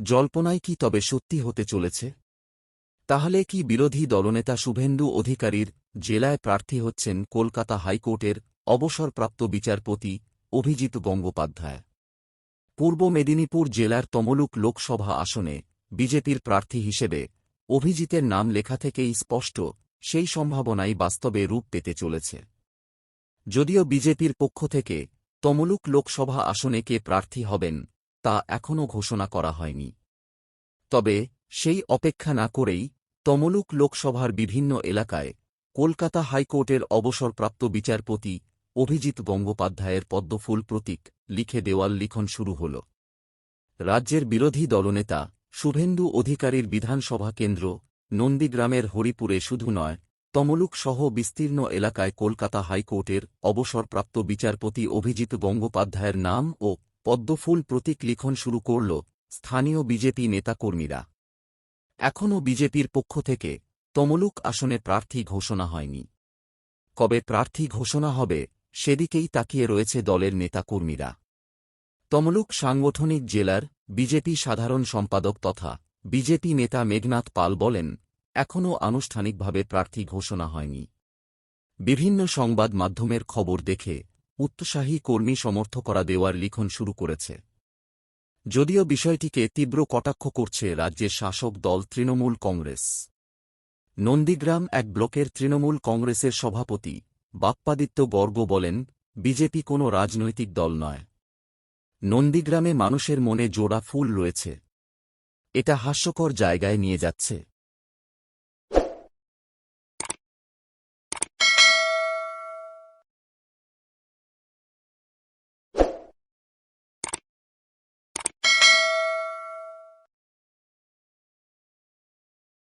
জল্পনায় কি তবে সত্যি হতে চলেছে? তাহলে কি বিরোধী দলনেতা শুভেন্দু অধিকারীর জেলায় প্রার্থী হচ্ছেন কলকাতা হাইকোর্টের অবসরপ্রাপ্ত বিচারপতি অভিজিৎ গঙ্গোপাধ্যায়। পূর্ব মেদিনীপুর জেলার তমলুক লোকসভা আসনে বিজেপির প্রার্থী হিসেবে অভিজিতের নাম লেখা থেকেই স্পষ্ট সেই সম্ভাবনাই বাস্তবে রূপ পেতে চলেছে। যদিও বিজেপির পক্ষ থেকে তমলুক লোকসভা আসনে কে প্রার্থী হবেন তা এখনও ঘোষণা করা হয়নি। তবে সেই অপেক্ষা না করেই তমলুক লোকসভার বিভিন্ন এলাকায় কলকাতা হাইকোর্টের অবসরপ্রাপ্ত বিচারপতি অভিজিৎ গঙ্গোপাধ্যায়ের পদ্মফুল প্রতীক লিখে দেওয়াল লিখন শুরু হল। রাজ্যের বিরোধী দলনেতা শুভেন্দু অধিকারীর বিধানসভা কেন্দ্র নন্দীগ্রামের হরিপুরে শুধু নয়, তমলুক সহ বিস্তীর্ণ এলাকায় কলকাতা হাইকোর্টের অবসরপ্রাপ্ত বিচারপতি অভিজিৎ গঙ্গোপাধ্যায়ের নাম ও পদ্মফুল প্রতীক লিখন শুরু করল স্থানীয় বিজেপি নেতাকর্মীরা। এখনও বিজেপির পক্ষ থেকে তমলুক আসনে প্রার্থী ঘোষণা হয়নি। কবে প্রার্থী ঘোষণা হবে, সেদিকেই তাকিয়ে রয়েছে দলের নেতাকর্মীরা। তমলুক সাংগঠনিক জেলার বিজেপি সাধারণ সম্পাদক তথা বিজেপি নেতা মেঘনাথ পাল বলেন, এখনও আনুষ্ঠানিকভাবে প্রার্থী ঘোষণা হয়নি। বিভিন্ন সংবাদ মাধ্যমের খবর দেখে উৎসাহী কর্মী সমর্থকরা দেওয়ার লিখন শুরু করেছে। যদিও বিষয়টিকে তীব্র কটাক্ষ করছে রাজ্যের শাসক দল তৃণমূল কংগ্রেস। নন্দীগ্রাম এক ব্লকের তৃণমূল কংগ্রেসের সভাপতি বাপ্পাদিত্য গর্গ বলেন, বিজেপি কোনো রাজনৈতিক দল নয়। নন্দীগ্রামে মানুষের মনে জোড়া ফুল রয়েছে। এটা হাস্যকর জায়গায় নিয়ে যাচ্ছে।